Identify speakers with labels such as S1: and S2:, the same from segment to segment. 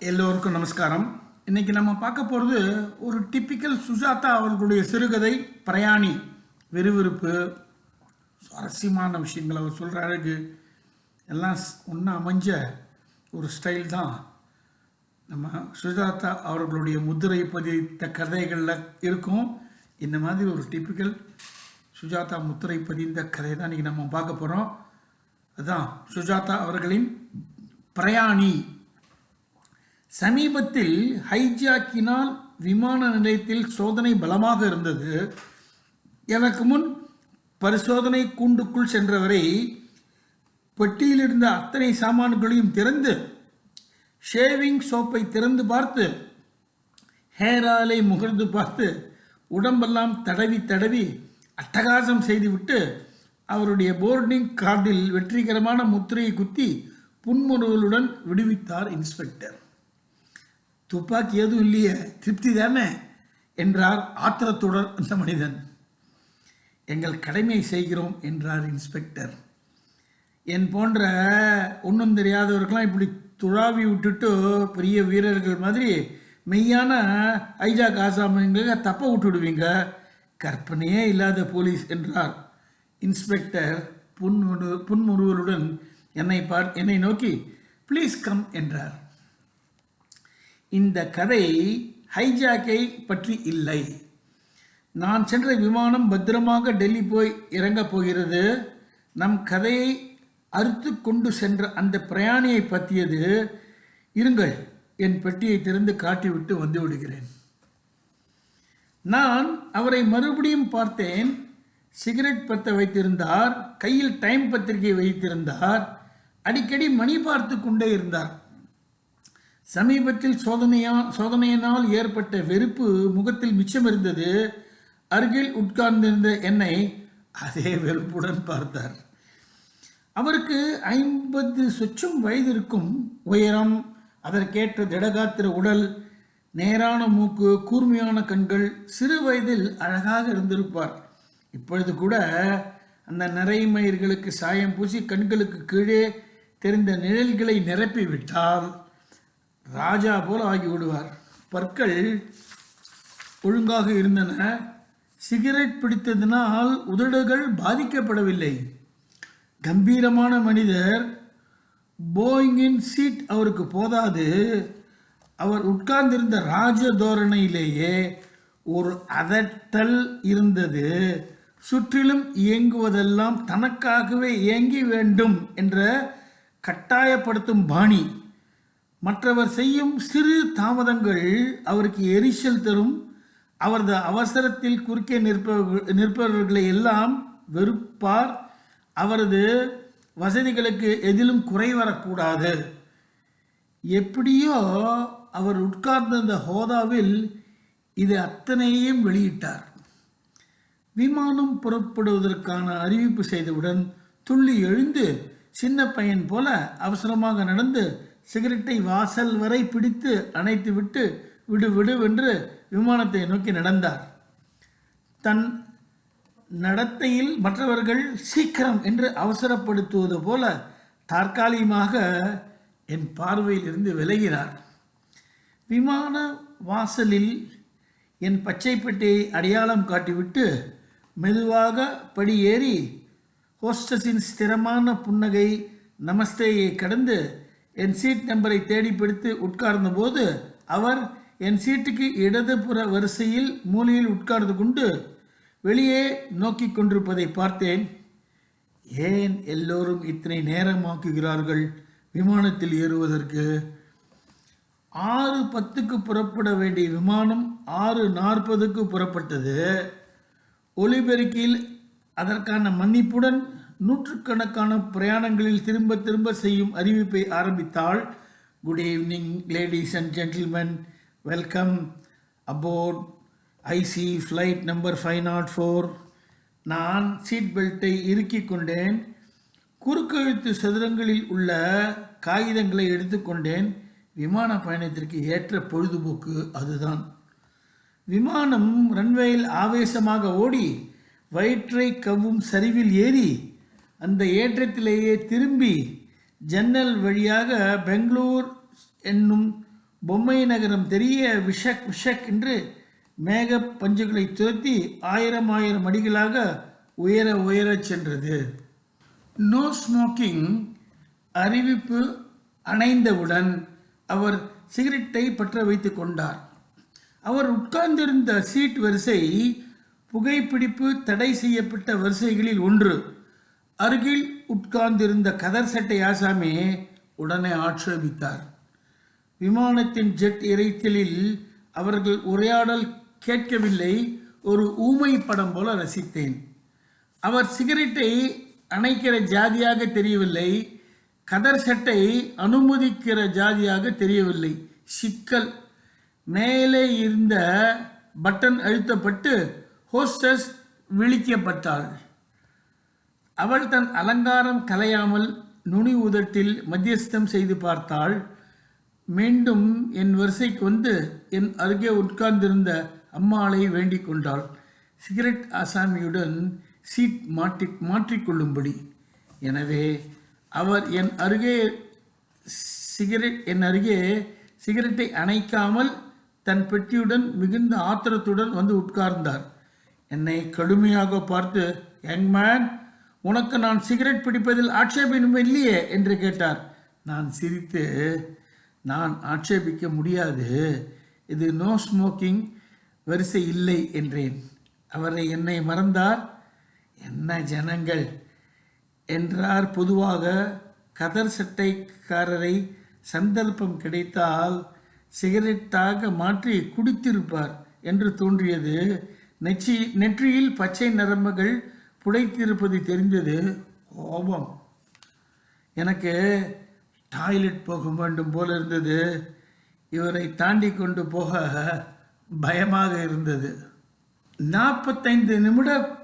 S1: எல்லோருக்கும் நமஸ்காரம். இன்னைக்கு நம்ம பார்க்க போகிறது ஒரு டிப்பிக்கல் சுஜாதா அவர்களுடைய சிறுகதை பிரயாணி விறுவிறுப்பு சுவாரஸ்யமான விஷயங்கள் அவர் சொல்கிற அழகு. எல்லாம் ஒன்றா அமைஞ்ச ஒரு ஸ்டைல் தான் நம்ம சுஜாதா அவர்களுடைய முதிரை பதித்த கதைகளில் இருக்கும். இந்த மாதிரி ஒரு டிப்பிக்கல் சுஜாதா முத்திரை பதிந்த கதை தான் இன்றைக்கி நம்ம பார்க்க போகிறோம் அதுதான் சுஜாதா அவர்களின் பிரயாணி. சமீபத்தில் ஹைஜாக்கினால் விமான நிலையத்தில் சோதனை பலமாக இருந்தது. எனக்கு முன் பரிசோதனை கூண்டுக்குள் சென்றவரை பெட்டியில் இருந்த அத்தனை சாமான்களையும் திறந்து ஷேவிங் சோப்பை திறந்து பார்த்து ஹேர் ஆயிலை முகர்ந்து பார்த்து உடம்பெல்லாம் தடவி தடவி அட்டகாசம் செய்துவிட்டு அவருடைய போர்டிங் கார்டில் வெற்றிகரமான முத்திரையை குத்தி புன்முறுவலுடன் விடுவித்தார் இன்ஸ்பெக்டர் துப்பாக்கி எதுவும் இல்லையே? திருப்தி தானே? என்றார் ஆத்திரத்துடன் அந்த மனிதன். எங்கள் கடமையை செய்கிறோம் என்றார் இன்ஸ்பெக்டர். என் போன்ற ஒன்றும் தெரியாதவர்களாம் இப்படி துழாவி விட்டுட்டு பெரிய வீரர்கள் மாதிரி மெய்யான ஐஜாக் ஆசாமிங்க தப்ப விட்டுடுவீங்க. கற்பனையே இல்லாத போலீஸ் என்றார் இன்ஸ்பெக்டர் புன்முறு புன்முறுவலுடன் என்னை பார் என்னை நோக்கி ப்ளீஸ் கம் என்றார். இந்த கதை ஹைஜாக்கை பற்றி இல்லை. நான் சென்ற விமானம் பத்திரமாக டெல்லி போய் இறங்கப் போகிறது. நம் கதையை அறுத்து கொண்டு சென்ற அந்த பிரயாணியை பற்றியது இருங்கள் என் பெட்டியை திறந்து காட்டிவிட்டு வந்து விடுகிறேன். நான் அவரை மறுபடியும் பார்த்தேன். சிகரெட் பற்ற வைத்திருந்தார் கையில் டைம் பத்திரிகை வைத்திருந்தார் அடிக்கடி மணி பார்த்து கொண்டே இருந்தார். சமீபத்தில் சோதனையா சோதனையினால் ஏற்பட்ட வெறுப்பு முகத்தில் மிச்சம் இருந்தது. அருகில் உட்கார்ந்திருந்த என்னை அதே வெறுப்புடன் பார்த்தார். அவருக்கு ஐம்பது சொச்சம் வயது இருக்கும் உயரம் அதற்கேற்ற திடகாத்திர உடல் நேரான மூக்கு கூர்மையான கண்கள் சிறு வயதில் அழகாக இருந்திருப்பார். இப்பொழுது கூட அந்த நிறைமயிர்களுக்கு சாயம் பூசி கண்களுக்கு கீழே தெரிந்த நிழல்களை நிரப்பிவிட்டால் விட்டால் ராஜா போல ஆகி விடுவார் பற்கள் ஒழுங்காக இருந்தன. சிகரெட் பிடித்ததினால் உதடுகள் பாதிக்கப்படவில்லை. கம்பீரமான மனிதர் போயிங்கின் சீட் அவருக்கு போதாது. அவர் உட்கார்ந்திருந்த ராஜ தோரணையிலேயே ஒரு அதட்டல் இருந்தது. சுற்றிலும் இயங்குவதெல்லாம் தனக்காகவே இயங்கி வேண்டும் என்ற கட்டாயப்படுத்தும் பாணி. மற்றவர் செய்யும் சிறு தாமதங்கள் அவருக்கு எரிச்சல் தரும். அவரது அவசரத்தில் குறுக்கே நிற்பவர்கள் நிற்பவர்களை எல்லாம் வெறுப்பார். அவரது வசதிகளுக்கு எதிலும் குறை வரக்கூடாது. எப்படியோ அவர் உட்கார்ந்திருந்த ஹோதாவில் இது அத்தனையும் வெளியிட்டார். விமானம் புறப்படுவதற்கான அறிவிப்பு செய்தவுடன் துள்ளி எழுந்து சின்ன பையன் போல அவசரமாக நடந்து சிகரெட்டை வாசல் வரை பிடித்து அணைத்து விட்டு விடு என்று விமானத்தை நோக்கி நடந்தார். தன் நடத்தையில் மற்றவர்கள் சீக்கிரம் என்று அவசரப்படுத்துவது போல தற்காலிகமாக என் பார்வையில் இருந்து விலகினார். விமான வாசலில் என் பச்சை பெட்டியை அடையாளம் காட்டிவிட்டு மெதுவாக படியேறி ஹோஸ்டஸின் ஸ்திரமான புன்னகை நமஸ்தேயை கடந்து என் சீட் நம்பரை தேடி பிடித்து உட்கார்ந்தபோது அவர் என் சீட்டுக்கு இடதுபுற வரிசையில் மூலையில் உட்கார்ந்து கொண்டு வெளியே நோக்கி கொண்டிருப்பதை பார்த்தேன். ஏன் எல்லோரும் இத்தனை நேரமாக்குகிறார்கள் விமானத்தில் ஏறுவதற்கு? ஆறு பத்துக்கு புறப்பட வேண்டிய விமானம் ஆறு நாற்பதுக்கு புறப்பட்டது. ஒலிபெருக்கில் அதற்கான மன்னிப்புடன் நூற்றுக்கணக்கான பிரயாணங்களில் திரும்ப திரும்ப செய்யும் அறிவிப்பை ஆரம்பித்தால் good evening ladies and gentlemen welcome aboard IC flight number five nought four நான் சீட் பெல்ட்டை இறுக்கிக் கொண்டேன். குறுக்கெழுத்து சதுரங்களில் உள்ள காகிதங்களை எடுத்துக்கொண்டேன் விமான பயணத்திற்கு ஏற்ற பொழுதுபோக்கு அதுதான். விமானம் ரன்வேயில் ஆவேசமாக ஓடி வயிற்றை கவ்வும் சரிவில் ஏறி அந்த ஏற்றத்திலேயே திரும்பி ஜன்னல் வழியாக பெங்களூர் என்னும் பொம்மை நகரம் தெரிய விஷக் விஷக் என்று மேக பஞ்சுகளை துரத்தி ஆயிரம் ஆயிரம் அடிகளாக உயர உயரச் சென்றது. நோ ஸ்மோக்கிங் அறிவிப்பு அணைந்தவுடன் அவர் சிகரெட்டை பற்ற வைத்து கொண்டார். அவர் உட்கார்ந்திருந்த சீட் வரிசை புகைப்பிடிப்பு தடை செய்யப்பட்ட வரிசைகளில் ஒன்று. அருகில் உட்கார்ந்திருந்த கதர் சட்டை ஆசாமி உடனே ஆட்சேபித்தார். விமானத்தின் ஜெட் இறைத்தலில் அவர்கள் உரையாடல் கேட்கவில்லை ஒரு ஊமை படம் போல ரசித்தேன். அவர் சிகரெட்டை அணைக்கிற ஜாதியாக தெரியவில்லை கதர் சட்டை அனுமதிக்கிற ஜாதியாக தெரியவில்லை. சிக்கல். மேலே இருந்த பட்டன் அழுத்தப்பட்டு ஹோஸ்டஸ் விழிக்கப்பட்டாள். அவள் தன் அலங்காரம் கலையாமல் நுனி உதட்டில் மத்தியஸ்தம் செய்து பார்த்தாள். மீண்டும் என் வரிசைக்கு வந்து என் அருகே உட்கார்ந்திருந்த அம்மாளை வேண்டிக் கொண்டாள். சிகரெட் ஆசாமியுடன் சீட் மாற்றி மாற்றிக்கொள்ளும்படி எனவே அவர் என் அருகே சிகரெட் என் அருகே சிகரெட்டை அணைக்காமல் தன் பெட்டியுடன் மிகுந்த ஆத்திரத்துடன் வந்து உட்கார்ந்தார். என்னை கடுமையாக பார்த்து யங் மேன் உனக்கு நான் சிகரெட் பிடிப்பதில் ஆட்சேபம் இல்லையே என்று கேட்டார். நான் சிரித்து நான் ஆட்சேபிக்க முடியாது. இது நோ ஸ்மோக்கிங் வரிசை இல்லை என்றேன். அவரை என்னை மறந்தார். என்ன ஜனங்கள் என்றார். பொதுவாக கதர் சட்டைக்காரரை சந்தர்ப்பம் கிடைத்தால் சிகரெட்டாக மாற்றி குடித்திருப்பார் என்று தோன்றியது. நெற்றி நெற்றியில் பச்சை நரம்புகள் புடைத்திருப்பது தெரிந்தது கோபம். எனக்கு டாய்லெட் போக வேண்டும் போல இருந்தது. இவரை தாண்டி கொண்டு போக பயமாக இருந்தது. நாற்பத்தைந்து நிமிட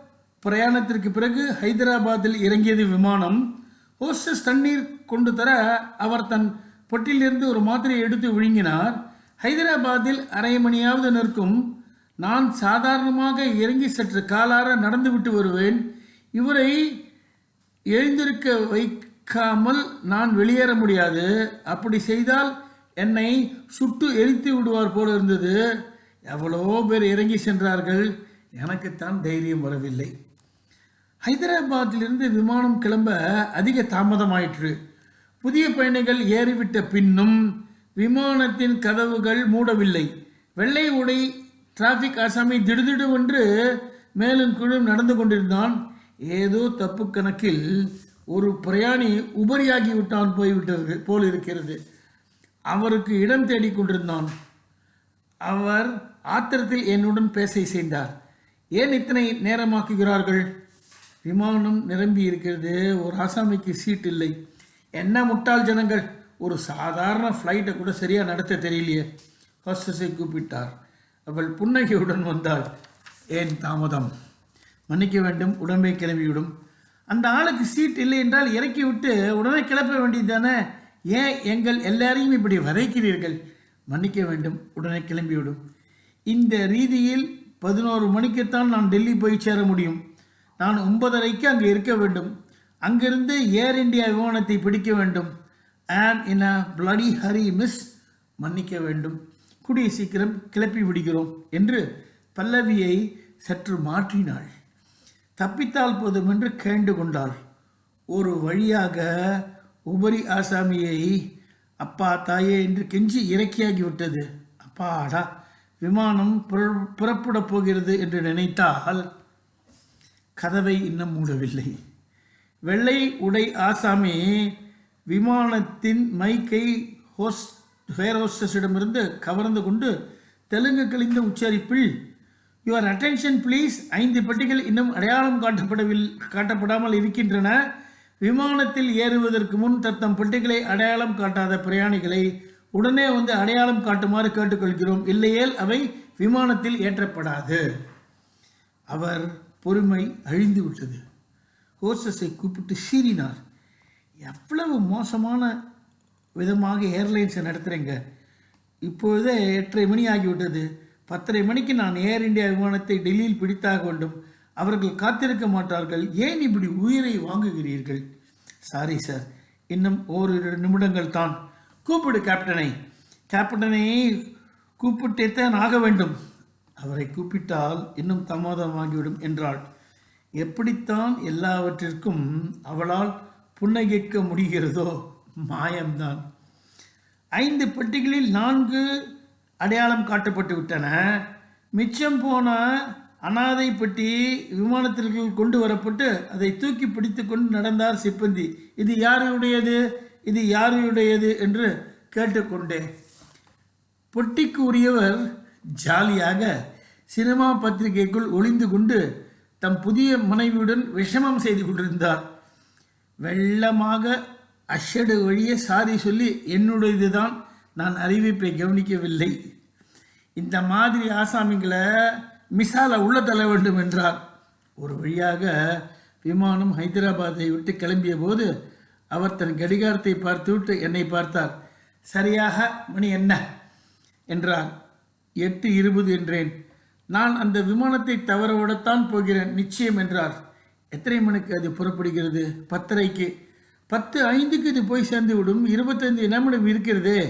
S1: பிரயாணத்திற்கு பிறகு ஹைதராபாத்தில் இறங்கியது விமானம். ஹோஸ்டஸ் தண்ணீர் கொண்டு தர அவர் தன் பொட்டிலிருந்து ஒரு மாத்திரையை எடுத்து விழுங்கினார். ஹைதராபாத்தில் அரை மணியாவது நிற்கும் நான் சாதாரணமாக இறங்கி சற்று காலார நடந்துவிட்டு வருவேன். இவரை எழுந்திருக்க வைக்காமல் நான் வெளியேற முடியாது. அப்படி செய்தால் என்னை சுட்டு எரித்து விடுவார் போல இருந்தது. எவ்வளவோ பேர் இறங்கி சென்றார்கள். எனக்குத்தான் தைரியம் வரவில்லை. ஹைதராபாத்திலிருந்து விமானம் கிளம்ப அதிக தாமதமாயிற்று. புதிய பயணிகள் ஏறிவிட்ட பின்னும் விமானத்தின் கதவுகள் மூடவில்லை. வெள்ளை உடை டிராஃபிக் ஆசாமி திடுதிடுவென்று மேலும் கீழும் நடந்து கொண்டிருந்தான். ஏதோ தப்பு கணக்கில் ஒரு பிரயாணி உபரியாகி விட்டான் போய்விட்டது போல் இருக்கிறது. அவருக்கு இடம் தேடிக் கொண்டிருந்தான். அவர் ஆத்திரத்தில் என்னுடன் பேச இசைந்தார் ஏன் இத்தனை நேரமாக்குகிறார்கள்? விமானம் நிரம்பி இருக்கிறது ஒரு ஆசாமிக்கு சீட் இல்லை. என்ன முட்டாள் ஜனங்கள்? ஒரு சாதாரண ஃப்ளைட்டை கூட சரியாக நடத்த தெரியலையே ஹாஸ்டஸை கூப்பிட்டார். அவள் புன்னகையுடன் வந்தாள். ஏன் தாமதம்? மன்னிக்க வேண்டும் உடம்பை கிளம்பிவிடும். அந்த ஆளுக்கு சீட் இல்லை என்றால் இறக்கி விட்டு உடனே கிளப்ப வேண்டியதுதானே? ஏன் எங்கள் எல்லாரையும் இப்படி வதைக்கிறீர்கள்? மன்னிக்க வேண்டும் உடனே கிளம்பிவிடும். இந்த ரீதியில் பதினோரு மணிக்குத்தான் நான் டெல்லி போய் சேர முடியும். நான் ஒன்பதரைக்கு அங்கே இருக்க வேண்டும். அங்கிருந்து ஏர் இந்தியா விமானத்தை பிடிக்க வேண்டும். And in a bloody hurry miss மன்னிக்க வேண்டும். கூடிய சீக்கிரம் கிளப்பி விடுகிறோம் என்று பல்லவியை சற்று மாற்றினாள். தப்பித்தால் போதும் என்று கேண்டு கொண்டாள். ஒரு வழியாக உபரி ஆசாமியை அப்பா தாயே என்று கெஞ்சி இறக்கியாகிவிட்டது அப்பாடா விமானம் புற- புறப்படப் போகிறது என்று நினைத்தால் கதவை இன்னும் மூடவில்லை. வெள்ளை உடை ஆசாமி விமானத்தின் மைக்கை ஹோஸ் ஹேர் கவர்ந்து கொண்டு தெலுங்கு கழிந்த உச்சரிப்பில் யுவர் அட்டென்ஷன் ப்ளீஸ் ஐந்து பெட்டிகள் இன்னும் அடையாளம் காட்டப்படவில் காட்டப்படாமல் இருக்கின்றன. விமானத்தில் ஏறுவதற்கு முன் தத்தம் பெட்டிகளை அடையாளம் காட்டாத பிரயாணிகளை உடனே வந்து அடையாளம் காட்டுமாறு கேட்டுக்கொள்கிறோம். இல்லையேல் அவை விமானத்தில் ஏற்றப்படாது. அவர் பொறுமை அழிந்து விட்டது ஹோஸ்டஸை கூப்பிட்டு சீறினார். எவ்வளவு மோசமான விதமாக ஏர்லைன்ஸை நடத்துகிறேங்க இப்பொழுதே எட்டரை மணி ஆகிவிட்டது. பத்தரை மணிக்கு நான் ஏர் இந்தியா விமானத்தை டெல்லியில் பிடித்தாக வேண்டும். அவர்கள் காத்திருக்க மாட்டார்கள். ஏன் இப்படி உயிரை வாங்குகிறீர்கள்? சாரி சார் இன்னும் ஓரிரு நிமிடங்கள் தான். கூப்பிடு கேப்டனை கேப்டனை கூப்பிட்டேத்தான் ஆக வேண்டும். அவரை கூப்பிட்டால் இன்னும் தாமதமாகிவிடும் என்றாள். எப்படித்தான் எல்லாவற்றிற்கும் அவளால் புன்னகிக்க முடிகிறதோ? மாயம்தான். ஐந்து பெட்டிகளில் நான்கு அடையாளம் காட்டப்பட்டு விட்டன. மிச்சம் போன அனாதை பெட்டி விமானத்திற்குள் கொண்டு வரப்பட்டு அதை தூக்கி பிடித்து கொண்டு நடந்தார் சிப்பந்தி. இது யாருடையது? இது யாருடையது என்று கேட்டுக்கொண்டேன். பொட்டிக்கு உரியவர் ஜாலியாக சினிமா பத்திரிகைக்குள் ஒளிந்து கொண்டு தம் புதிய மனைவியுடன் விஷமம் செய்து கொண்டிருந்தார். வெள்ளமாக அஷடு வழியே சாரி சொல்லி என்னுடையது தான் நான் அறிவிப்பை கவனிக்கவில்லை. இந்த மாதிரி ஆசாமிகளை மிசால உள்ள தள்ள வேண்டும் என்றார். ஒரு வழியாக விமானம் ஹைதராபாத்தை விட்டு கிளம்பிய போது அவர் தன் கடிகாரத்தை பார்த்துவிட்டு என்னை பார்த்தார். சரியாக மணி என்ன? என்றார். எட்டு இருபது என்றேன். நான் அந்த விமானத்தை தவறவிடத்தான் போகிறேன் நிச்சயம் என்றார். எத்தனை மணிக்கு அது புறப்படுகிறது? பத்தரைக்கு. பத்து ஐந்துக்கு இது போய் சேர்ந்து விடும் இருபத்தைந்து நிமிடம் இருக்கிறதே?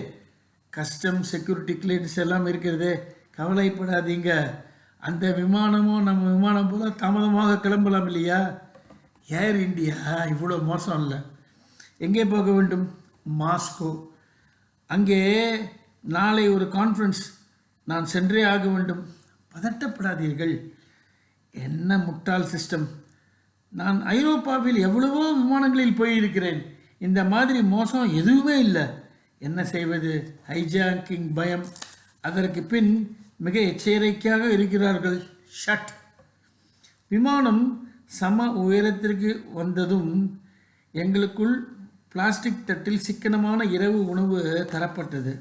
S1: கஸ்டம் செக்யூரிட்டி கிளியரன்ஸ் எல்லாம் இருக்கிறதே. கவலைப்படாதீங்க. அந்த விமானமும் நம்ம விமானம் போல தாமதமாக கிளம்பலாம் இல்லையா? ஏர் இந்தியா இவ்வளோ மோசம் இல்லை. எங்கே போக வேண்டும்? மாஸ்கோ. அங்கே நாளை ஒரு கான்ஃபரன்ஸ் நான் சென்றே ஆக வேண்டும். பதட்டப்படாதீர்கள். என்ன முட்டாள் சிஸ்டம் நான் ஐரோப்பாவில் எவ்வளவோ விமானங்களில் போயிருக்கிறேன். இந்த மாதிரி மோசம் எதுவுமே இல்லை. என்ன செய்வது? ஹைஜாக்கிங் பயம். அதற்கு பின் மிக எச்சரிக்கையாக இருக்கிறார்கள். ஷட். விமானம் சம உயரத்திற்கு வந்ததும் எங்களுக்குள் பிளாஸ்டிக் தட்டில் சிக்கனமான இரவு உணவு தரப்பட்டது.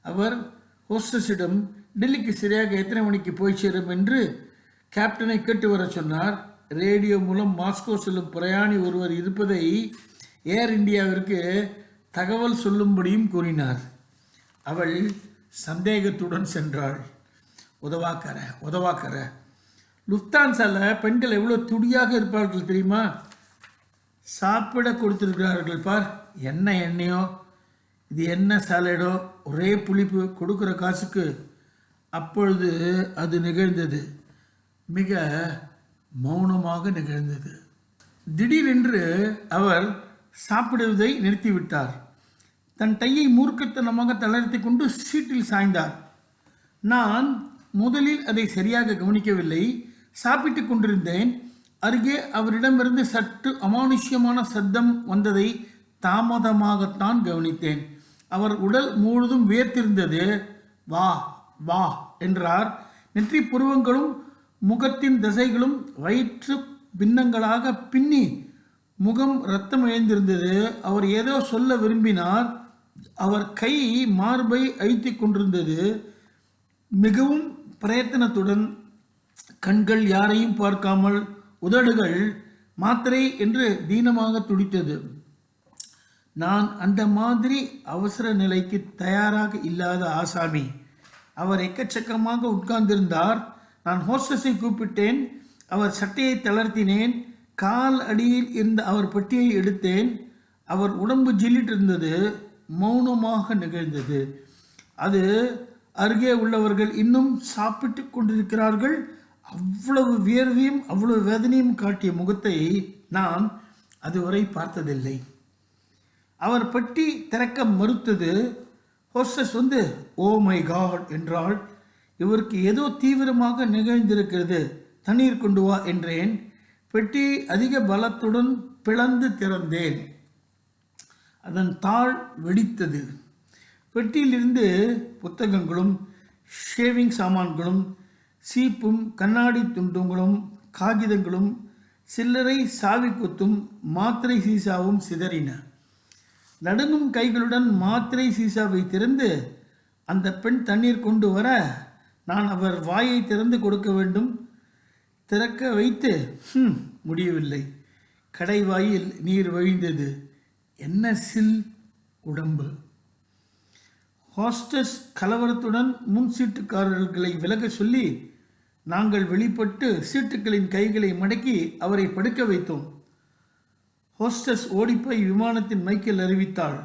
S1: அவர் ஹோஸ்டஸிடம் டெல்லிக்கு சரியாக எத்தனை மணிக்கு போய் சேரும் என்று கேப்டனை கேட்டு வர சொன்னார். ரேடியோ மூலம் மாஸ்கோ செல்லும் பிரயாணி ஒருவர் இருப்பதை ஏர் இந்தியாவிற்கு தகவல் சொல்லும்படியும் கூறினார். அவள் சந்தேகத்துடன் சென்றாள். உதவாக்கற உதவாக்கற லுப்தான்சாவில் பெண்கள் எவ்வளோ துடியாக இருப்பார்கள் தெரியுமா? சாப்பிட கொடுத்துருக்கிறார்கள் பார். என்ன எண்ணெயோ? இது என்ன சாலடோ? ஒரே புளிப்பு கொடுக்குற காசுக்கு அப்பொழுது அது நிகழ்ந்தது. மிக மௌனமாக நிகழ்ந்தது. திடீரென்று அவர் சாப்பிடுவதை நிறுத்திவிட்டார். தன் டையை மூர்க்கத்தனமாக தளர்த்தி கொண்டு சீட்டில் சாய்ந்தார். நான் முதலில் அதை சரியாக கவனிக்கவில்லை. சாப்பிட்டுக் கொண்டிருந்தேன். அருகே அவரிடமிருந்து சற்று அமானுஷ்யமான சத்தம் வந்ததை தாமதமாகத்தான் கவனித்தேன். அவர் உடல் முழுதும் வியர்த்திருந்தது. வா வா என்றார். நெற்றி புருவங்களும் முகத்தின் திசைகளும் வயிற்று பின்னங்களாக பின்னி முகம் ரத்தம் இழந்திருந்தது அவர் ஏதோ சொல்ல விரும்பினார். அவர் கை மார்பை அழுத்திக் கொண்டிருந்தது. மிகவும் பிரயத்தனத்துடன் கண்கள் யாரையும் பார்க்காமல் உதடுகள் மாத்திரை என்று தீனமாக துடித்தது. நான் அந்த மாதிரி அவசர நிலைக்கு தயாராக இல்லாத ஆசாமி. அவர் எக்கச்சக்கமாக உட்கார்ந்திருந்தார். நான் ஹோஸ்டஸை கூப்பிட்டேன் அவர் சட்டையை தளர்த்தினேன் கால் அடியில் இருந்த அவர் பெட்டியை எடுத்தேன் அவர் உடம்பு ஜில்லிட்டு இருந்தது மௌனமாக நிகழ்ந்தது. அது அருகே உள்ளவர்கள் இன்னும் சாப்பிட்டு கொண்டிருக்கிறார்கள். அவ்வளவு வியர்வையும் அவ்வளவு வேதனையும் காட்டிய முகத்தை நான் அதுவரை பார்த்ததில்லை. அவர் பெட்டி திறக்க மறுத்தது ஹோஸ்டஸ் வந்து oh ஓ மை காட் என்றால் இவருக்கு ஏதோ தீவிரமாக நிகழ்ந்திருக்கிறது. தண்ணீர் கொண்டு வா என்றேன். பெட்டி அதிக பலத்துடன் பிளந்து திறந்தேன். அதன் தாழ் வெடித்தது. பெட்டியிலிருந்து புத்தகங்களும் ஷேவிங் சாமான்களும் சீப்பும் கண்ணாடி துண்டுங்களும் காகிதங்களும் சில்லறை சாவி கொத்தும் மாத்திரை சீசாவும் சிதறின. நடுங்கும் கைகளுடன் மாத்திரை சீசாவை திறந்து அந்த பெண் தண்ணீர் கொண்டு வர நான் அவர் வாயை திறந்து கொடுக்க வேண்டும். திறக்க வைத்து ஹம், முடியவில்லை. கடைவாயில் நீர் வழிந்தது. என்ன சில் உடம்பு? ஹாஸ்டஸ் கலவரத்துடன் முன் சீட்டுக்காரர்களை விலக சொல்லி நாங்கள் வெளிப்பட்டு சீட்டுகளின் கைகளை மடக்கி அவரை படுக்க வைத்தோம். ஹோஸ்டஸ் ஓடிப்போய் விமானத்தின் மைக்கில் அறிவித்தாள்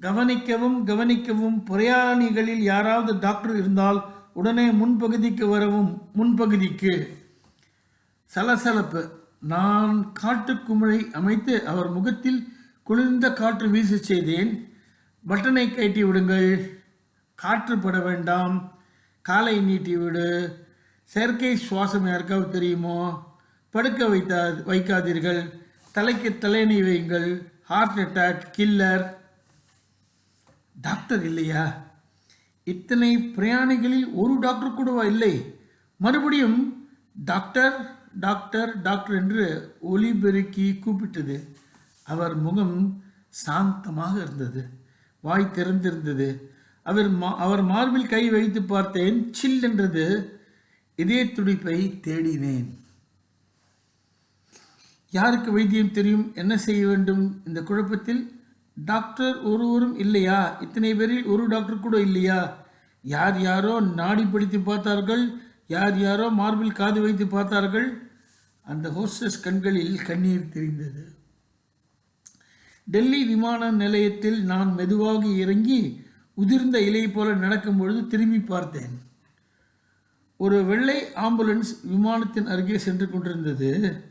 S1: கவனிக்கவும் கவனிக்கவும் பிரயாணிகளில் யாராவது டாக்டர் இருந்தால் உடனே முன்பகுதிக்கு வரவும் முன்பகுதிக்கு. சலசலப்பு. நான் காட்டுக்குமிழை அமைத்து அவர் முகத்தில் குளிர்ந்த காற்று வீச செய்தேன். பட்டனை கட்டி விடுங்கள். காற்று பட வேண்டாம். காலை நீட்டி விடு. செயற்கை சுவாசம் யாருக்காவது தெரியுமோ? படுக்க வைத்தா வைக்காதீர்கள். தலைக்கு தலையணை வையுங்கள். ஹார்ட் அட்டாக் கில்லர் டாக்டர் இல்லையா? இத்தனை பிரயாணிகளில் ஒரு டாக்டர் கூடவா இல்லை? மறுபடியும் டாக்டர் டாக்டர் டாக்டர் என்று ஒலிபெருக்கி கூப்பிட்டது. அவர் முகம் சாந்தமாக இருந்தது. வாய் திறந்திருந்தது. அவர் மா அவர் மார்பில் கை வைத்து பார்த்தேன். சில் என்றது. இதய துடிப்பை தேடினேன். யாருக்கு வைத்தியம் தெரியும்? என்ன செய்ய வேண்டும்? இந்த குழப்பத்தில் டாக்டர் ஒருவரும் இல்லையா? இத்தனை பேரில் ஒரு டாக்டர் கூட இல்லையா? யார் யாரோ நாடி பிடித்து பார்த்தார்கள்? யார் யாரோ மார்பில் காது வைத்து பார்த்தார்கள்? அந்த ஹோஸ்டஸ் கண்களில் கண்ணீர் தெரிந்தது. டெல்லி விமான நிலையத்தில் நான் மெதுவாக இறங்கி உதிர்ந்த இலை போல நடக்கும் பொழுது திரும்பி பார்த்தேன். ஒரு வெள்ளை ஆம்புலன்ஸ் விமானத்தின் அருகே சென்று கொண்டிருந்தது.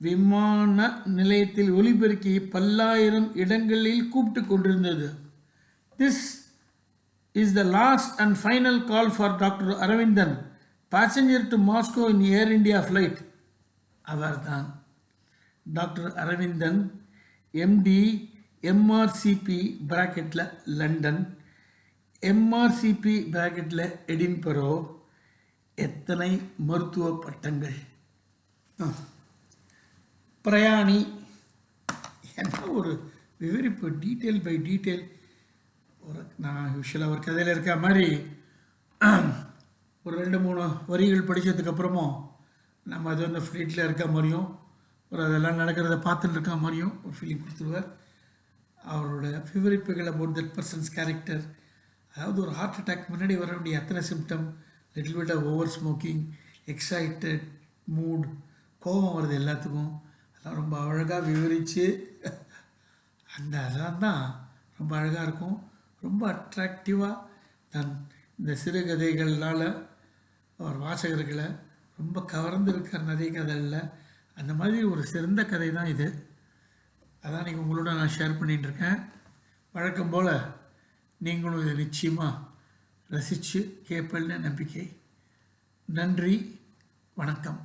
S1: விமான நிலையத்தில் ஒலிபெருக்கி பல்லாயிரம் இடங்களில் கூப்பிட்டு கொண்டிருந்தது. This is the last and final call for doctor Aravindan passenger to Moscow in Air India flight அவர்தான். டாக்டர் அரவிந்தன் எம்டி எம்ஆர்சிபி பிராக்கெட்டில் லண்டன் எம்ஆர்சிபி பிராக்கெட்டில் எடின்பரோ எத்தனை மருத்துவ பட்டங்கள்? ஆ. பிரயாணி. என்ன ஒரு விவரிப்பு டீட்டெயில் பை டீட்டெயில் ஒரு நான் யூஸ்வலாக ஒரு கதையில் இருக்க மாதிரி ஒரு ரெண்டு மூணு வரிகள் படித்ததுக்கப்புறமும் நம்ம அது வந்து ஃப்ளீட்டில் இருக்க மாதிரியும் ஒரு அதெல்லாம் நடக்கிறத பார்த்துட்டு இருக்க மாதிரியும் ஒரு ஃபீலிங் கொடுத்துருவார். அவரோட விவரிப்புகள் அபவுட் தட் பர்சன்ஸ் கேரக்டர் அதாவது ஒரு ஹார்ட் அட்டாக் முன்னாடி வர வேண்டிய அத்தனை symptom little bit of over smoking excited mood கோபம் வருது எல்லாத்துக்கும். அதெல்லாம் ரொம்ப அழகாக விவரித்து அந்த அதெல்லாம் தான் ரொம்ப அழகாக இருக்கும். ரொம்ப அட்ராக்டிவாக தன் இந்த சிறுகதைகளால் அவர் வாசகர்களை ரொம்ப கவர்ந்து இருக்கிற நிறைய கதைகளில் அந்த மாதிரி ஒரு சிறந்த கதை தான் இது. அதான் நீங்கள் உங்களோட நான் ஷேர் பண்ணிட்டு இருக்கேன் வழக்கம் போல் நீங்களும் இதை நிச்சயமாக ரசித்து கேட்பல்னு நம்பிக்கை. நன்றி வணக்கம்.